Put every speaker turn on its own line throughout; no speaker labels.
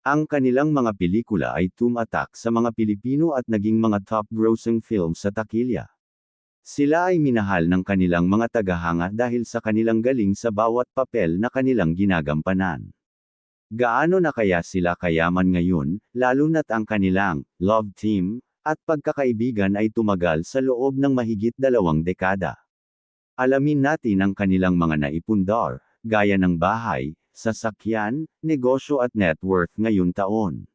Ang kanilang mga pelikula ay tumatak sa mga Pilipino at naging mga top-grossing films sa takilya. Sila ay minahal ng kanilang mga tagahanga dahil sa kanilang galing sa bawat papel na kanilang ginagampanan. Gaano na kaya sila kayaman ngayon, lalo na't ang kanilang love team at pagkakaibigan ay tumagal sa loob ng mahigit dalawang dekada. Alamin natin ang kanilang mga naipundar, gaya ng bahay, sasakyan, negosyo at net worth ngayon taon.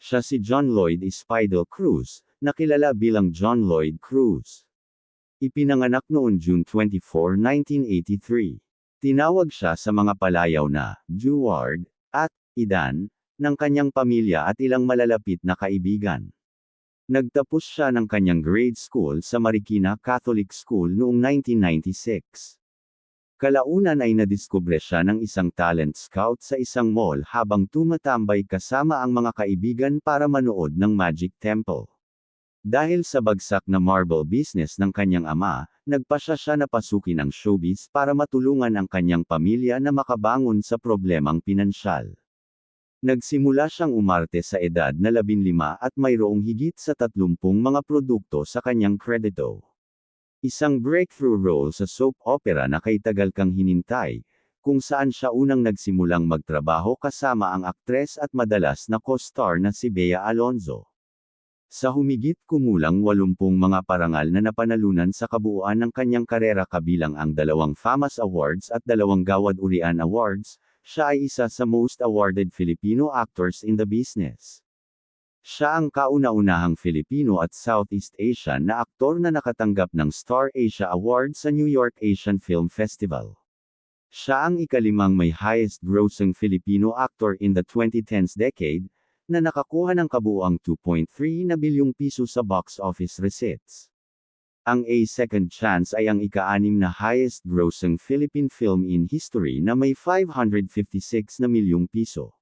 Siya si John Lloyd Espidal Cruz, nakilala bilang John Lloyd Cruz. Ipinanganak noon June 24, 1983. Tinawag siya sa mga palayaw na Jeward at Idan ng kanyang pamilya at ilang malalapit na kaibigan. Nagtapos siya ng kanyang grade school sa Marikina Catholic School noong 1996. Kalaunan ay nadiskubre siya ng isang talent scout sa isang mall habang tumatambay kasama ang mga kaibigan para manood ng Magic Temple. Dahil sa bagsak na marble business ng kanyang ama, nagpasya siya na pasukin ang showbiz para matulungan ang kanyang pamilya na makabangon sa problemang pinansyal. Nagsimula siyang umarte sa edad na 15 at mayroong higit sa 30 mga produkto sa kanyang kredito. Isang breakthrough role sa soap opera na kay tagal kang hinintay, kung saan siya unang nagsimulang magtrabaho kasama ang aktres at madalas na co-star na si Bea Alonzo. Sa humigit kumulang 80 mga parangal na napanalunan sa kabuuan ng kanyang karera kabilang ang dalawang FAMAS Awards at dalawang Gawad Urian Awards, siya ay isa sa most awarded Filipino actors in the business. Siya ang kauna-unahang Filipino at Southeast Asian na aktor na nakatanggap ng Star Asia Award sa New York Asian Film Festival. Siya ang ikalimang may highest grossing Filipino actor in the 2010s decade, na nakakuha ng kabuuang 2.3 na bilyong piso sa box office receipts. Ang A Second Chance ay ang ika-anim na highest grossing Philippine film in history na may 556 na milyong piso.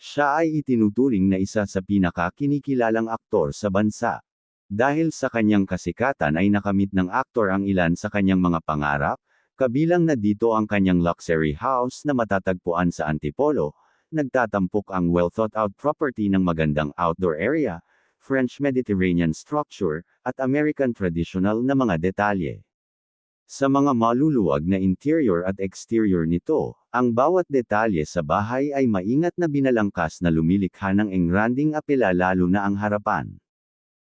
Siya ay itinuturing na isa sa pinaka-kinikilalang aktor sa bansa. Dahil sa kanyang kasikatan ay nakamit ng aktor ang ilan sa kanyang mga pangarap, kabilang na dito ang kanyang luxury house na matatagpuan sa Antipolo, nagtatampok ang well-thought-out property ng magandang outdoor area, French Mediterranean structure, at American traditional na mga detalye. Sa mga maluluwag na interior at exterior nito, ang bawat detalye sa bahay ay maingat na binalangkas na lumilikha ng engranding apela lalo na ang harapan.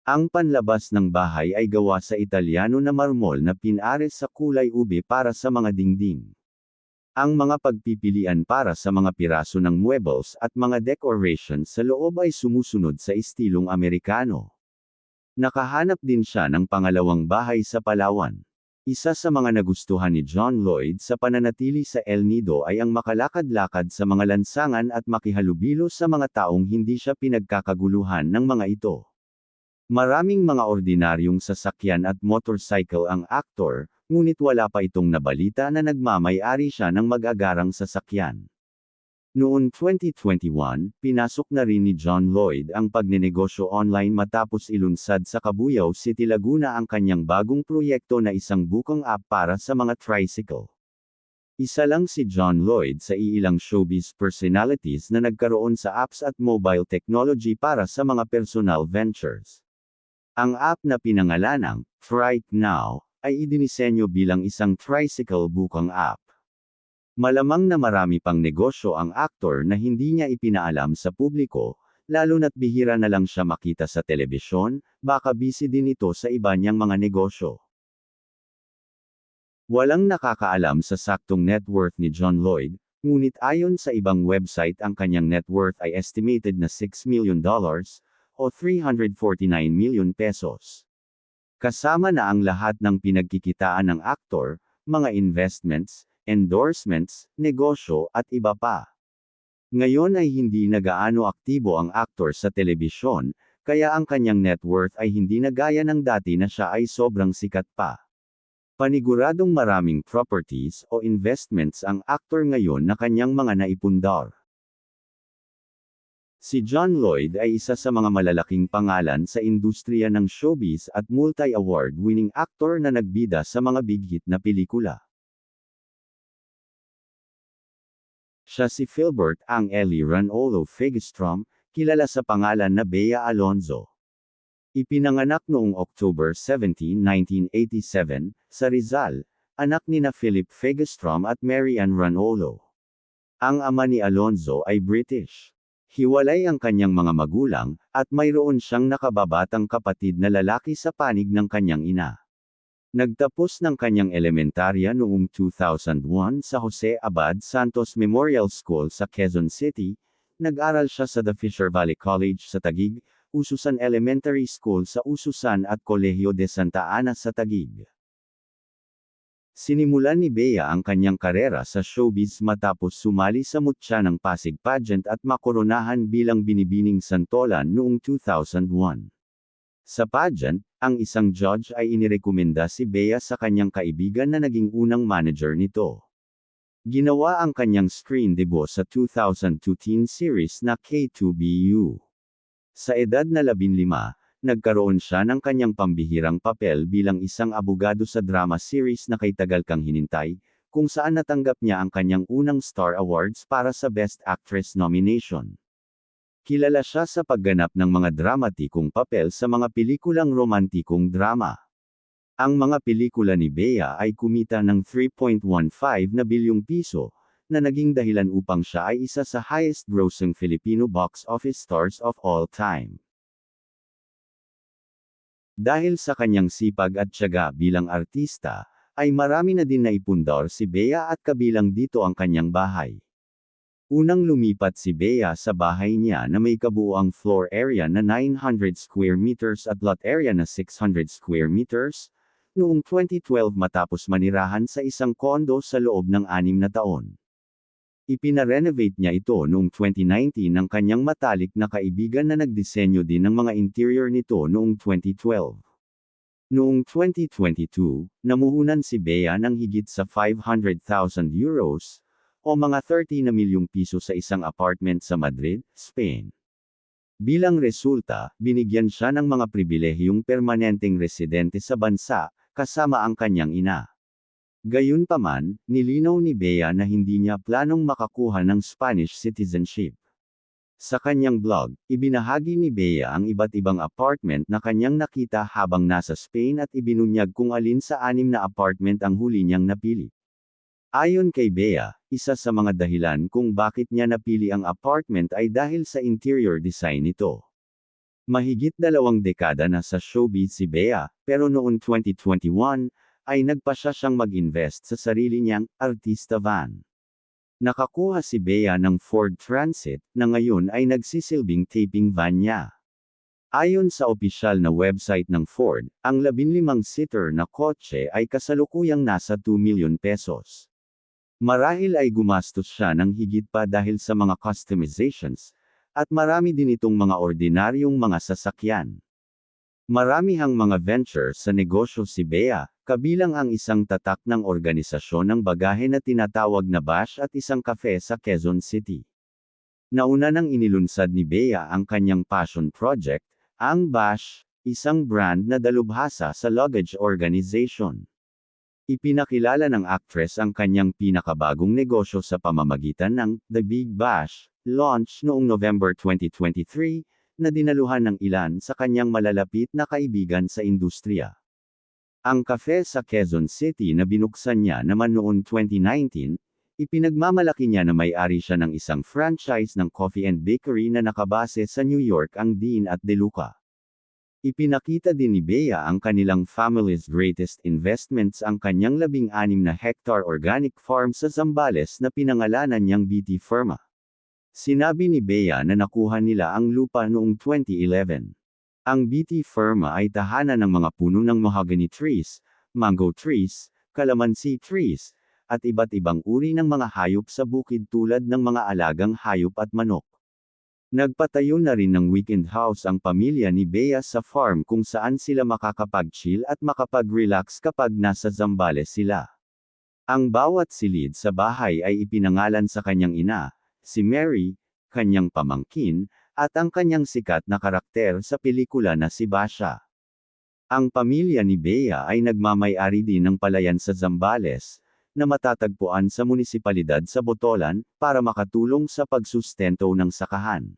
Ang panlabas ng bahay ay gawa sa Italiano na marmol na pinares sa kulay ube para sa mga dingding. Ang mga pagpipilian para sa mga piraso ng muebles at mga decorations sa loob ay sumusunod sa estilong Amerikano. Nakahanap din siya ng pangalawang bahay sa Palawan. Isa sa mga nagustuhan ni John Lloyd sa pananatili sa El Nido ay ang makalakad-lakad sa mga lansangan at makihalubilo sa mga taong hindi siya pinagkakaguluhan ng mga ito. Maraming mga ordinaryong sasakyan at motorcycle ang aktor, ngunit wala pa itong nabalita na nagmamay-ari siya ng mag-agarang sasakyan. Noon 2021, pinasok na rin ni John Lloyd ang pagnenegosyo online matapos ilunsad sa Cabuyao City Laguna ang kanyang bagong proyekto na isang bukang app para sa mga tricycle. Isa lang si John Lloyd sa iilang showbiz personalities na nagkaroon sa apps at mobile technology para sa mga personal ventures. Ang app na pinangalanang Right Now ay idinisenyo bilang isang tricycle bukang app. Malamang na marami pang negosyo ang aktor na hindi niya ipinaalam sa publiko, lalo na't bihira na lang siya makita sa telebisyon, baka busy din ito sa iba niyang mga negosyo. Walang nakakaalam sa saktong net worth ni John Lloyd, ngunit ayon sa ibang website ang kanyang net worth ay estimated na 6 million dollars, o 349 million pesos. Kasama na ang lahat ng pinagkikitaan ng aktor, mga investments, endorsements, negosyo, at iba pa. Ngayon ay hindi na gaano aktibo ang aktor sa telebisyon, kaya ang kanyang net worth ay hindi na gaya ng dati na siya ay sobrang sikat pa. Paniguradong maraming properties o investments ang aktor ngayon na kanyang mga naipundar. Si John Lloyd ay isa sa mga malalaking pangalan sa industriya ng showbiz at multi-award winning actor na nagbida sa mga big hit na pelikula. Siya si Philbert ang Eli Ranolo Figstrom, kilala sa pangalan na Bea Alonzo. Ipinanganak noong October 17, 1987, sa Rizal, anak ni na Philip Figstrom at Mary Ann Ranolo. Ang ama ni Alonzo ay British. Hiwalay ang kanyang mga magulang, at mayroon siyang nakababatang kapatid na lalaki sa panig ng kanyang ina. Nagtapos ng kanyang elementarya noong 2001 sa Jose Abad Santos Memorial School sa Quezon City, nag-aral siya sa The Fisher Valley College sa Tagig, Ususan Elementary School sa Ususan at Colegio de Santa Ana sa Tagig. Sinimulan ni Bea ang kanyang karera sa showbiz matapos sumali sa Mutya ng Pasig Pageant at makoronahan bilang binibining santolan noong 2001. Sa pageant, ang isang judge ay inirekomenda si Bea sa kanyang kaibigan na naging unang manager nito. Ginawa ang kanyang screen debut sa 2002 teen series na K2BU. Sa edad na 15, nagkaroon siya ng kanyang pambihirang papel bilang isang abogado sa drama series na Kay Tagal Kang Hinintay, kung saan natanggap niya ang kanyang unang Star Awards para sa Best Actress nomination. Kilala siya sa pagganap ng mga dramatikong papel sa mga pelikulang romantikong drama. Ang mga pelikula ni Bea ay kumita ng 3.15 na bilyong piso, na naging dahilan upang siya ay isa sa highest-grossing Filipino box office stars of all time. Dahil sa kanyang sipag at tiyaga bilang artista, ay marami na din naipundar si Bea at kabilang dito ang kanyang bahay. Unang lumipat si Bea sa bahay niya na may kabuuang floor area na 900 square meters at lot area na 600 square meters, noong 2012 matapos manirahan sa isang kondo sa loob ng anim na taon. Ipinarenovate niya ito noong 2019 ng kanyang matalik na kaibigan na nagdisenyo din ng mga interior nito noong 2012. Noong 2022, namuhunan si Bea ng higit sa 500,000 euros, o mga 30 na milyong piso sa isang apartment sa Madrid, Spain. Bilang resulta, binigyan siya ng mga pribilehiyong permanenteng residente sa bansa, kasama ang kanyang ina. Gayunpaman, nilinaw ni Bea na hindi niya planong makakuha ng Spanish citizenship. Sa kanyang blog, ibinahagi ni Bea ang iba't ibang apartment na kanyang nakita habang nasa Spain at ibinunyag kung alin sa anim na apartment ang huli niyang napili. Ayon kay Bea, isa sa mga dahilan kung bakit niya napili ang apartment ay dahil sa interior design nito. Mahigit dalawang dekada na sa showbiz si Bea, pero noong 2021, ay nagpasya siyang mag-invest sa sarili niyang artista van. Nakakuha si Bea ng Ford Transit, na ngayon ay nagsisilbing taping van niya. Ayon sa opisyal na website ng Ford, ang 15-seater na kotse ay kasalukuyang nasa 2 million pesos. Marahil ay gumastos siya ng higit pa dahil sa mga customizations, at marami din itong mga ordinaryong mga sasakyan. Marami hang mga venture sa negosyo si Bea, kabilang ang isang tatak ng organisasyon ng bagahe na tinatawag na Bash at isang kafe sa Quezon City. Nauna nang inilunsad ni Bea ang kanyang passion project, ang Bash, isang brand na dalubhasa sa luggage organization. Ipinakilala ng actress ang kanyang pinakabagong negosyo sa pamamagitan ng The Big Bash, launch noong November 2023, na dinaluhan ng ilan sa kanyang malalapit na kaibigan sa industriya. Ang cafe sa Quezon City na binuksan niya naman noong 2019, ipinagmamalaki niya na may-ari siya ng isang franchise ng coffee and bakery na nakabase sa New York ang Dean at DeLuca. Ipinakita din ni Bea ang kanilang family's greatest investments ang kanyang labing-anim na hectare organic farm sa Zambales na pinangalanan niyang BT Firma. Sinabi ni Bea na nakuha nila ang lupa noong 2011. Ang BT Firma ay tahanan ng mga puno ng mahogany trees, mango trees, calamansi trees, at iba't ibang uri ng mga hayop sa bukid tulad ng mga alagang hayop at manok. Nagpatayo na rin ng weekend house ang pamilya ni Bea sa farm kung saan sila makakapag-chill at makapag-relax kapag nasa Zambales sila. Ang bawat silid sa bahay ay ipinangalan sa kanyang ina, si Mary, kanyang pamangkin, at ang kanyang sikat na karakter sa pelikula na si Basha. Ang pamilya ni Bea ay nagmamay-ari din ng palayan sa Zambales, na matatagpuan sa munisipalidad sa Botolan, para makatulong sa pagsustento ng sakahan.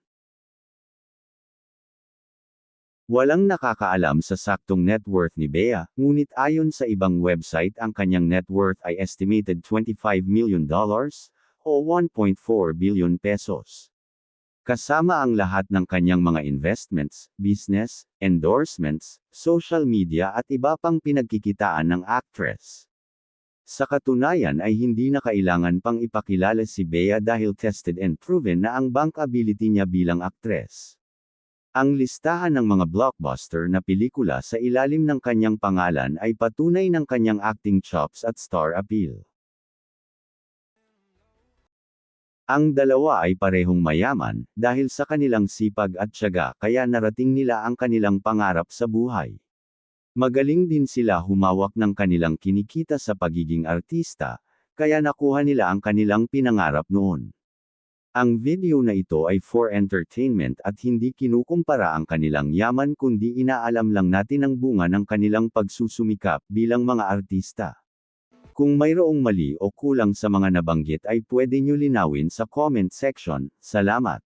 Walang nakakaalam sa saktong net worth ni Bea, ngunit ayon sa ibang website ang kanyang net worth ay estimated $25 million, o 1.4 billion pesos. Kasama ang lahat ng kanyang mga investments, business, endorsements, social media at iba pang pinagkikitaan ng actress. Sa katunayan ay hindi na kailangan pang ipakilala si Bea dahil tested and proven na ang bankability niya bilang aktres. Ang listahan ng mga blockbuster na pelikula sa ilalim ng kanyang pangalan ay patunay ng kanyang acting chops at star appeal. Ang dalawa ay parehong mayaman, dahil sa kanilang sipag at tiyaga kaya narating nila ang kanilang pangarap sa buhay. Magaling din sila humawak ng kanilang kinikita sa pagiging artista, kaya nakuha nila ang kanilang pinangarap noon. Ang video na ito ay for entertainment at hindi kinukumpara ang kanilang yaman kundi inaalam lang natin ang bunga ng kanilang pagsusumikap bilang mga artista. Kung mayroong mali o kulang sa mga nabanggit ay pwede nyo linawin sa comment section. Salamat.